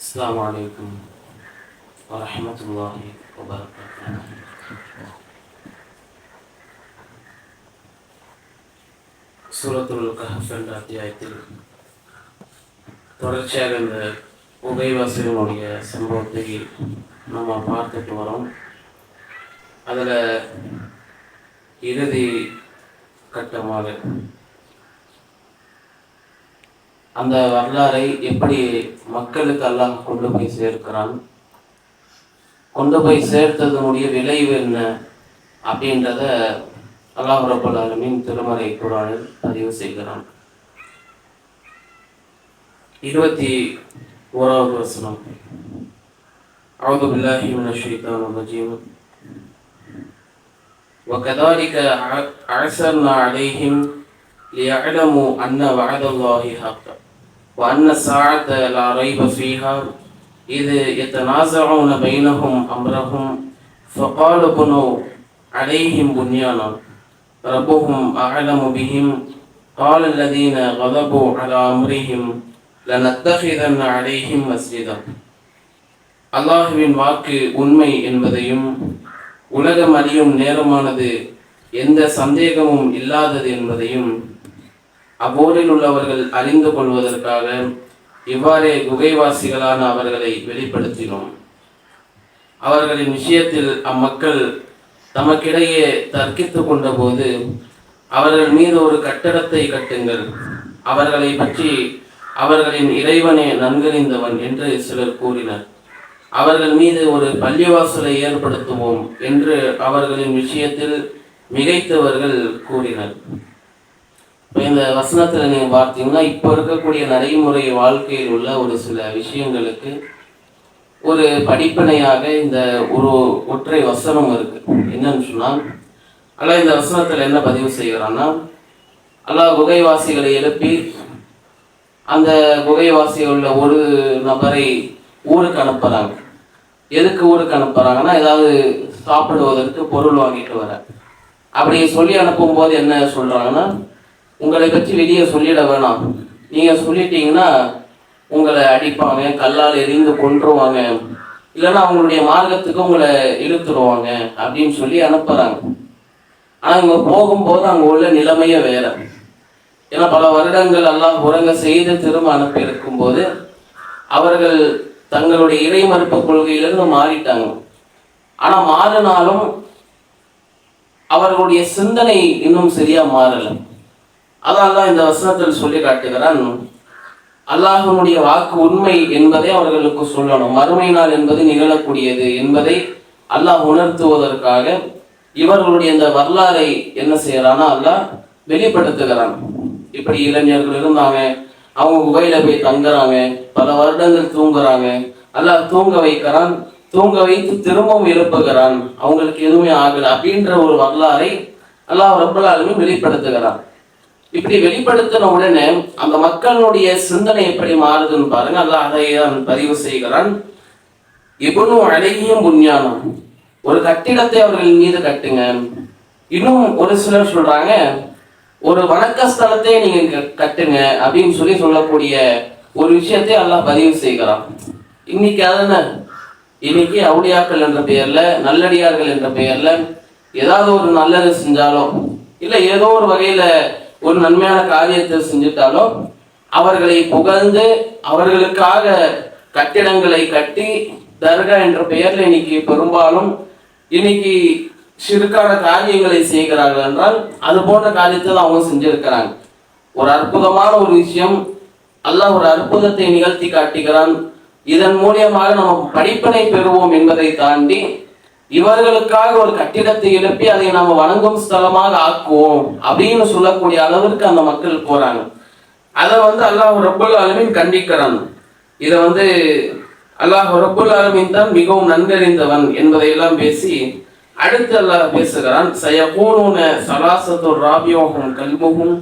السلام عليكم ورحمة الله وبركاته சூரத்துல் கஹஃப் என்ற அத்தியாயத்தில் தொடர்ச்சியாக இந்த உபயவாசிகளுடைய சம்பவத்தை நம்ம பார்த்துட்டு வரோம் அதில் இறுதி கட்டமாக அந்த வரலாறை எப்படி மக்களுக்கு அல்லாஹ் கொண்டு போய் சேர்க்கிறான் கொண்டு போய் சேர்த்ததனுடைய விளைவு என்ன அப்படின்றத அல்லாஹ் ரபுல் ஆலமீன் திருமறை குரானில் பதிவு செய்கிறான் இருபத்தி ஓராவது வசனம் أعوذ بالله من الشيطان الرجيم وكذلك أعثرنا عليهم ليعلموا أن وعد الله حق وأن الساعة لا ريب فيها إذ يتنازعون بينهم أمرهم فقالوا بنوا عليهم بنيانا ربهم أعلم بهم قال الذين غضبوا على أمرهم لنتخذن عليهم مسجدا அல்லாஹுவின் வாக்கு உண்மை என்பதையும் உலகம் அறியும் நேரமானது எந்த சந்தேகமும் இல்லாதது என்பதையும் அவ்வூரில் உள்ளவர்கள் அறிந்து கொள்வதற்காக இவ்வாறே குகைவாசிகளான அவர்களை வெளிப்படுத்தினோம். அவர்களின் விஷயத்தில் அம்மக்கள் தமக்கிடையே தர்க்கித்து கொண்டபோது அவர்கள் மீது ஒரு கட்டடத்தை கட்டுங்கள். அவர்களை பற்றி அவர்களின் இறைவனே நன்கறிந்தவன் என்று சிலர் கூறினர். அவர்கள் மீது ஒரு பள்ளிவாசலை ஏற்படுத்துவோம் என்று அவர்களின் விஷயத்தில் மிகைத்தவர்கள் கூறினர். இப்போ இந்த வசனத்தில் நீங்கள் பார்த்தீங்கன்னா இப்போ இருக்கக்கூடிய நடைமுறை வாழ்க்கையில் உள்ள ஒரு சில விஷயங்களுக்கு ஒரு படிப்பினையாக இந்த ஒரு ஒற்றை வசனம் இருக்கு. என்னன்னு சொன்னால் அல்லா இந்த வசனத்தில் என்ன பதிவு செய்கிறான்னா அல்லாஹ் குகைவாசிகளை எழுப்பி அந்த குகைவாசியில் உள்ள ஒரு நபரை ஊருக்கு அனுப்புகிறாங்க எதுக்கு ஊருக்கு அனுப்புகிறாங்கன்னா ஏதாவது சாப்பிடுவதற்கு பொருள் வாங்கிட்டு வர. அப்படி சொல்லி அனுப்பும்போது என்ன சொல்கிறாங்கன்னா உங்களை பற்றி வெளியே சொல்லிட வேணாம். நீங்கள் சொல்லிட்டீங்கன்னா உங்களை அடிப்பாங்க கல்லால் எரிந்து கொன்றுவாங்க. இல்லைன்னா அவங்களுடைய மார்க்கத்துக்கு உங்களை இழுத்துருவாங்க அப்படின்னு சொல்லி அனுப்புகிறாங்க ஆனால் இவங்க போகும்போது அங்கே உள்ள நிலைமையே வேற. ஏன்னா பல வருடங்கள் எல்லாம் உறங்க செய்து திரும்ப அனுப்பி இருக்கும்போது அவர்கள் தங்களுடைய இறை மறுப்பு கொள்கையிலிருந்து மாறிட்டாங்க. ஆனால் மாறினாலும் அவர்களுடைய சிந்தனை இன்னும் சரியாக மாறலை. அதான் இந்த வசனத்தில் சொல்லி காட்டுகிறான். அல்லாஹனுடைய வாக்கு உண்மை என்பதை அவர்களுக்கு சொல்லணும். மறுமை நாள் என்பது நிகழக்கூடியது என்பதை அல்லாஹ் உணர்த்துவதற்காக இவர்களுடைய இந்த வரலாறை என்ன செய்யறான்னா அல்லாஹ் வெளிப்படுத்துகிறான். இப்படி இளைஞர்கள் இருந்தாங்க அவங்க குகையில போய் தங்குறாங்க பல வருடங்கள் தூங்குறாங்க. அல்லாஹ் தூங்க வைக்கிறான். தூங்க வைத்து திரும்பவும் எழுப்புகிறான். அவங்களுக்கு எதுவுமே ஆகல. அப்படின்ற ஒரு வரலாறை அல்லாஹ் ரப்பலாலுமே வெளிப்படுத்துகிறான். இப்படி வெளிப்படுத்தின உடனே அந்த மக்களுடைய சிந்தனை எப்படி மாறுதுன்னு பாருங்க. அல்லாஹ் அதை பதிவு செய்கிறான். இவனு அழகியும் புண்ணியானம் ஒரு கட்டிடத்தை அவர்கள் மீது கட்டுங்க. இன்னும் ஒரு சிலர் சொல்றாங்க ஒரு வணக்க ஸ்தலத்தை நீங்க கட்டுங்க அப்படின்னு சொல்லி சொல்லக்கூடிய ஒரு விஷயத்தை அல்லாஹ் பதிவு செய்கிறான். இன்னைக்கு அதன இன்னைக்கு அவுளியாக்கள் என்ற பெயர்ல நல்லடியார்கள் என்ற பெயர்ல ஏதாவது ஒரு நல்லது செஞ்சாலோ இல்ல ஏதோ ஒரு வகையில ஒரு நன்மையான காரியத்தை செஞ்சிட்டாலும் அவர்களை புகழ்ந்து அவர்களுக்காக கட்டிடங்களை கட்டி தர்கா என்ற பெயர்ல இன்னைக்கு பெரும்பாலும் இன்னைக்கு சிறுக்கான காரியங்களை செய்கிறார்கள் என்றால் அது போன்ற காரியத்தை அவங்க செஞ்சிருக்கிறாங்க. ஒரு அற்புதமான ஒரு விஷயம். அல்லாஹ் ஒரு அற்புதத்தை நிகழ்த்தி காட்டுகிறான். இதன் மூலியமாக நம்ம படிப்பினை பெறுவோம் என்பதை தாண்டி இவர்களுக்காக ஒரு கட்டிடத்தை எழுப்பி அதை நாம வணங்கும் ஸ்தலமாக ஆக்குவோம் அப்படின்னு சொல்லக்கூடிய அளவிற்கு அந்த மக்கள் போறாங்க. அதை வந்து அல்லாஹ் ரப்புல் ஆலமீன் கண்டிக்கிறான். இதை வந்து அல்லாஹ் ரப்புல் ஆலமீன் தான் மிகவும் நன்கறிந்தவன் என்பதையெல்லாம் பேசி அடுத்து அல்லாஹ் பேசுகிறான் சயகூலூன சலாசத்து ராபியோகும் கல்முகும்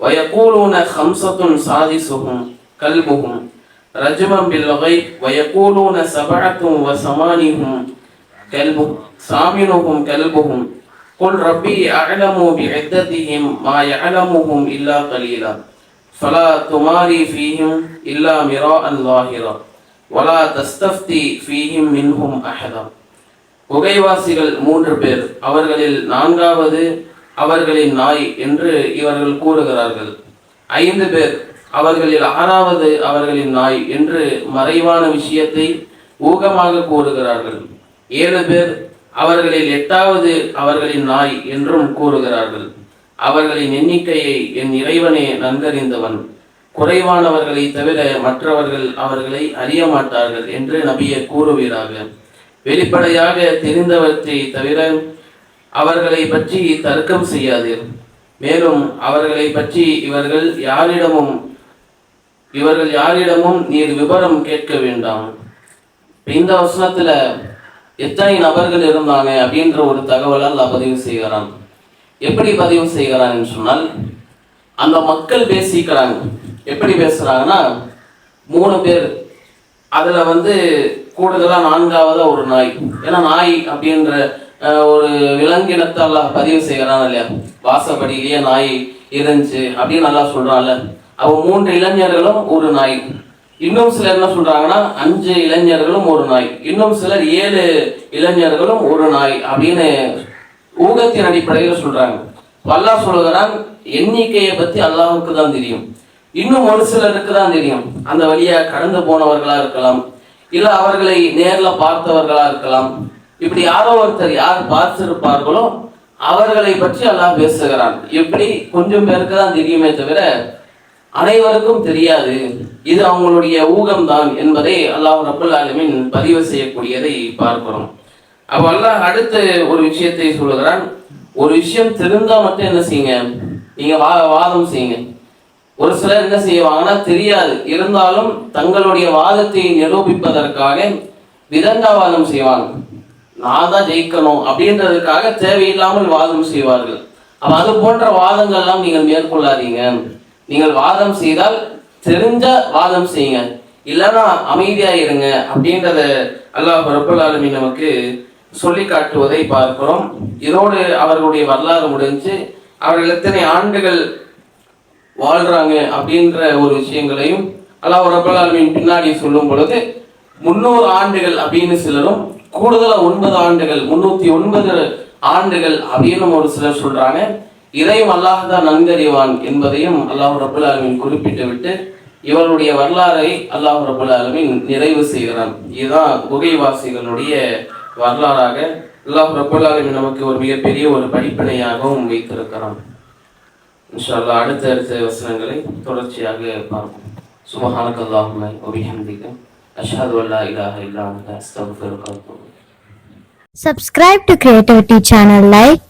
வயகூலூன ஹம்சத்துன் சாதிசுகும் கல்முகும் ரஜுமம் பில் வகை வயகூலூன சபஅத்தும் வசமானிகும் கல்பும் சாமினுகும் கல்புகும் قل ربي أعلم بعدتهم ما يعلمهم إلا قليلا فلا تماري فيهم إلا مراء ظاهرا வலா தஸ்தஃப்தி ஃபீஹிம் மின்ஹும் அஹதம் குகைவாசிகள் மூன்று பேர் அவர்களில் நான்காவது அவர்களின் நாய் என்று இவர்கள் கூறுகிறார்கள் ஐந்து பேர் அவர்களில் ஆறாவது அவர்களின் நாய் என்று மறைவான விஷயத்தை ஊகமாக கூறுகிறார்கள் ஏழு பேர் அவர்களில் எட்டாவது அவர்களின் நாய் என்றும் கூறுகிறார்கள். அவர்களின் எண்ணிக்கையை என் இறைவனே நன்கறிந்தவன். குறைவானவர்களை தவிர மற்றவர்கள் அவர்களை அறிய மாட்டார்கள் என்று நபியை கூறுவீராக. வெளிப்படையாக தெரிந்தவற்றை தவிர அவர்களை பற்றி தர்க்கம் செய்யாதீர் மேலும் அவர்களை பற்றி இவர்கள் யாரிடமும் இவர்கள் யாரிடமும் நீர் விவரம் கேட்க வேண்டாம். இந்த வசனத்துல எத்தனை நபர்கள் இருந்தாங்க அப்படின்ற ஒரு தகவலால் பதிவு செய்கிறான். எப்படி பதிவு செய்கிறான் என்று சொன்னால் அந்த மக்கள் பேசிக்கிறாங்க. எப்படி பேசுறாங்கன்னா மூணு பேர். அதுல வந்து கூடுதலா நான்காவதா ஒரு நாய். ஏன்னா நாய் அப்படின்ற ஒரு விலங்கினத்தை அல்லாஹ் பதிவு செய்கிறான் இல்லையா? வாசப்படியிலேயே நாய் இருந்துச்சு அப்படின்னு நல்லா சொல்றான்ல. அவன் மூன்று இளைஞர்களும் ஒரு நாய். இன்னும் சிலர் என்ன சொல்றாங்கன்னா அஞ்சு இளைஞர்களும் ஒரு நாய். இன்னும் சிலர் ஏழு இளைஞர்களும் ஒரு நாய் அப்படின்னு ஊகத்தின் அடிப்படையில் சொல்றாங்க. அல்லாஹ் சொல்லுகிறான் எண்ணிக்கையை பத்தி அல்லாஹுக்கு தான் தெரியும். இன்னும் ஒரு சிலருக்கு தான் தெரியும். அந்த வழியா கடந்து போனவர்களா இருக்கலாம் இல்ல அவர்களை நேர்ல பார்த்தவர்களா இருக்கலாம். இப்படி யாரோ ஒருத்தர் யார் பார்த்திருப்பார்களோ அவர்களை பற்றி அல்லாஹ் பேசுகிறான். எப்படி கொஞ்சம் பேருக்கு தான் தெரியுமே தவிர அனைவருக்கும் தெரியாது. இது அவங்களுடைய ஊகம்தான் என்பதை அல்லாஹ் ரபுல் ஆலமின் பதிவு செய்யக்கூடியதை பார்க்கிறோம். அப்ப அல்லாஹ் அடுத்து ஒரு விஷயத்தை சொல்லுகிறான். ஒரு விஷயம் தெரிந்தா மட்டும் என்ன செய்யுங்க? நீங்க வா வாதம் செய்யுங்க. ஒரு சிலர் என்ன செய்வாங்கன்னா தெரியாது. இருந்தாலும் தங்களுடைய வாதத்தை நிரூபிப்பதற்காக விதண்டாவாதம் செய்வாங்க. நான் தான் ஜெயிக்கணும் அப்படின்றதுக்காக தேவையில்லாமல் வாதம் செய்வார்கள். அப்ப அது போன்ற வாதங்கள்லாம் நீங்கள் மேற்கொள்ளாதீங்க. நீங்கள் வாதம் செய்தால் தெரிஞ்ச வாதம் செய்யுங்க. இல்லைன்னா அமைதியா இருங்க அப்படின்றத அல்லாஹ் ரபுல்லாலுமி நமக்கு சொல்லி காட்டுவதை பார்க்கிறோம். இதோடு அவர்களுடைய வரலாறு முடிஞ்சு அவர்கள் எத்தனை ஆண்டுகள் வாழ்றாங்க அப்படின்ற ஒரு விஷயங்களையும் அல்லாஹ் ரப்பல் பின்னாடி சொல்லும் பொழுது முன்னூறு ஆண்டுகள் அப்படின்னு சிலரும் கூடுதலாக ஒன்பது ஆண்டுகள் முன்னூத்தி ஒன்பது ஆண்டுகள் அப்படின்னு ஒரு சிலர் சொல்றாங்க. இதையும் அல்லாஹ் தான் நன்கறிவான் என்பதையும் அல்லாஹ் ரபுல் ஆலமீன் குறிப்பிட்டு விட்டு இவருடைய வரலாறை அல்லாஹ் ரபுல் ஆலமீன் நிறைவு செய்கிறான். இதுதான் குகைவாசிகளுடைய வரலாறாக அல்லாஹ் ரபுல் ஆலமீன் நமக்கு ஒரு மிகப்பெரிய ஒரு படிப்பினையாகவும் வைத்திருக்கிறான். இன்ஷால்லா அடுத்த அடுத்த வசனங்களை தொடர்ச்சியாக பார்ப்போம். சுபஹானக அல்லாஹும்ம அல்லா இலாஹ இல்லா அன்த. அஸ்தக்ஃபிருக வ அத்தூபு Subscribe to Creativity channel, like,